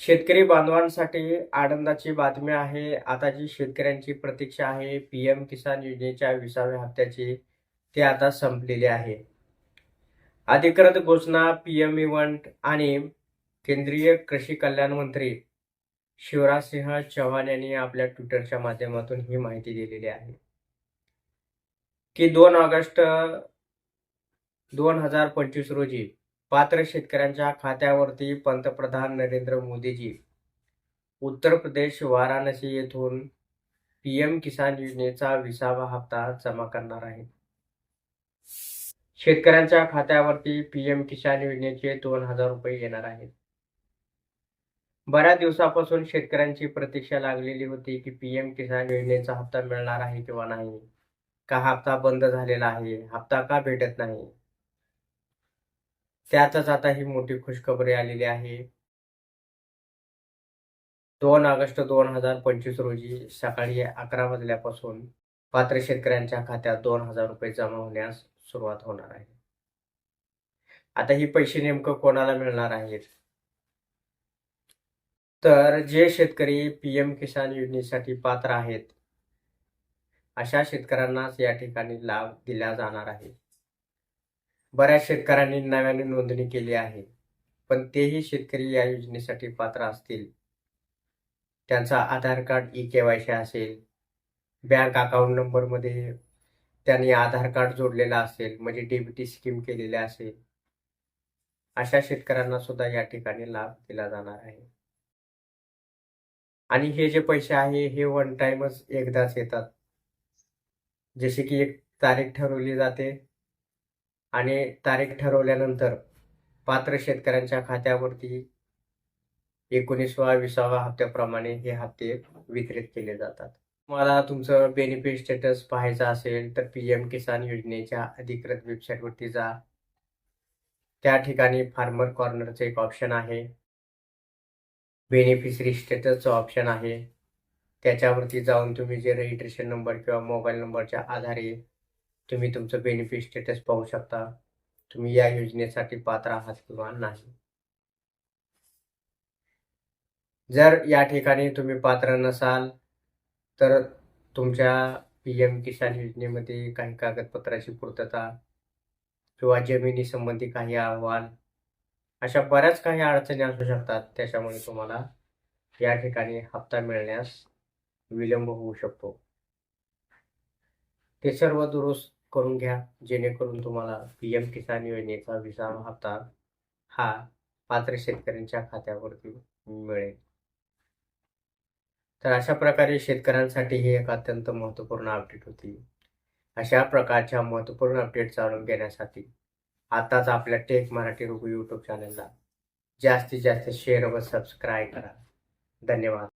शेतकरी बांधवांसाठी आनंदाची बातमी आहे. आता जी शेतकऱ्यांची प्रतीक्षा आहे पी एम किसान योजनेच्या विसाव्या हप्त्याची ते आता संपलेली आहे. अधिकृत घोषणा पी एम इव्हंट आणि केंद्रीय कृषी कल्याण मंत्री शिवराजसिंह चव्हाण यांनी आपल्या ट्विटरच्या माध्यमातून ही माहिती दिलेली आहे. की दोन ऑगस्ट दोन हजार पंचवीस रोजी पात्र शेतकऱ्यांच्या खात्यावरती पंतप्रधान नरेंद्र मोदीजी. उत्तर प्रदेश वाराणसी येथून पी एम किसान योजनेचा विसावा हप्ता जमा करणार आहे. शेतकऱ्यांच्या खात्यावरती पी एम किसान योजनेचे दोन हजार रुपये येणार आहेत. बऱ्याच दिवसापासून शेतकऱ्यांची प्रतीक्षा लागलेली होती की पी एम किसान योजनेचा हप्ता मिळणार आहे किंवा नाही. का हप्ता बंद झालेला आहे? हप्ता का भेटत नाही? त्यातच आता ही मोठी खुशखबरी आलेली आहे. दोन ऑगस्ट दोन हजार पंचवीस रोजी सकाळी अकरा वाजल्यापासून पात्र शेतकऱ्यांच्या खात्यात दोन हजार रुपये जमा होण्यास सुरुवात होणार आहे. आता ही पैसे नेमकं कोणाला मिळणार आहेत? तर जे शेतकरी पीएम किसान योजनेसाठी पात्र आहेत अशा शेतकऱ्यांनाच या ठिकाणी लाभ दिला जाणार आहे. बऱ्याच शेतकऱ्यांनी नव्याने नोंदणी केली आहे पण तेही शेतकरी या योजनेसाठी पात्र असतील. त्यांचा Aadhaar card E K Y C असेल बँक अकाउंट नंबरमध्ये त्यांनी आधार कार्ड जोडलेला असेल म्हणजे डीबीटी स्कीम केलेली असेल अशा शेतकऱ्यांना सुद्धा या ठिकाणी लाभ दिला जाणार आहे. आणि हे जे पैसे आहे हे वन टाइमच एकदाच येतात. जसे की एक तारीख ठरवली जाते आणि तारीख ठरवल्यानंतर पात्र शेतकऱ्यांच्या खात्यावरती एकोणीसवा विसावा हप्त्याप्रमाणे हे हप्ते वितरित केले जातात. मला तुमचं बेनिफिट स्टेटस पाहायचं असेल तर पी एम किसान योजनेच्या अधिकृत वेबसाईटवरती जा. त्या ठिकाणी फार्मर कॉर्नरचं एक ऑप्शन आहे. बेनिफिशरी स्टेटसचं ऑप्शन आहे. त्याच्यावरती जाऊन तुम्ही जे रजिस्ट्रेशन नंबर किंवा मोबाईल नंबरच्या आधारे तुम्ही तुमचं बेनिफिट स्टेटस पाहू शकता. तुम्ही या योजनेसाठी पात्र आहात किंवा नाही. जर या ठिकाणी तुम्ही पात्र नसाल तर तुमच्या पी एम किसान योजनेमध्ये काही कागदपत्राची पूर्तता किंवा जमिनी संबंधी काही अहवाल अशा बऱ्याच काही अडचणी असू शकतात. त्याच्यामुळे तुम्हाला या ठिकाणी हप्ता मिळण्यास विलंब होऊ शकतो. ते सर्व दुरुस्त करून घ्या. जेणेकरून तुम्हाला पी एम किसान योजनेचा विसावा हप्ता हा पात्र शेतकऱ्यांच्या खात्यावरती मिळेल. तर अशा प्रकारे शेतकऱ्यांसाठी ही एक अत्यंत महत्त्वपूर्ण अपडेट होती. अशा प्रकारच्या महत्त्वपूर्ण अपडेट जाणून घेण्यासाठी आताच आपल्या टेक मराठी रुगू यूट्यूब चॅनलला जास्तीत जास्त शेअर व सबस्क्राईब करा. धन्यवाद.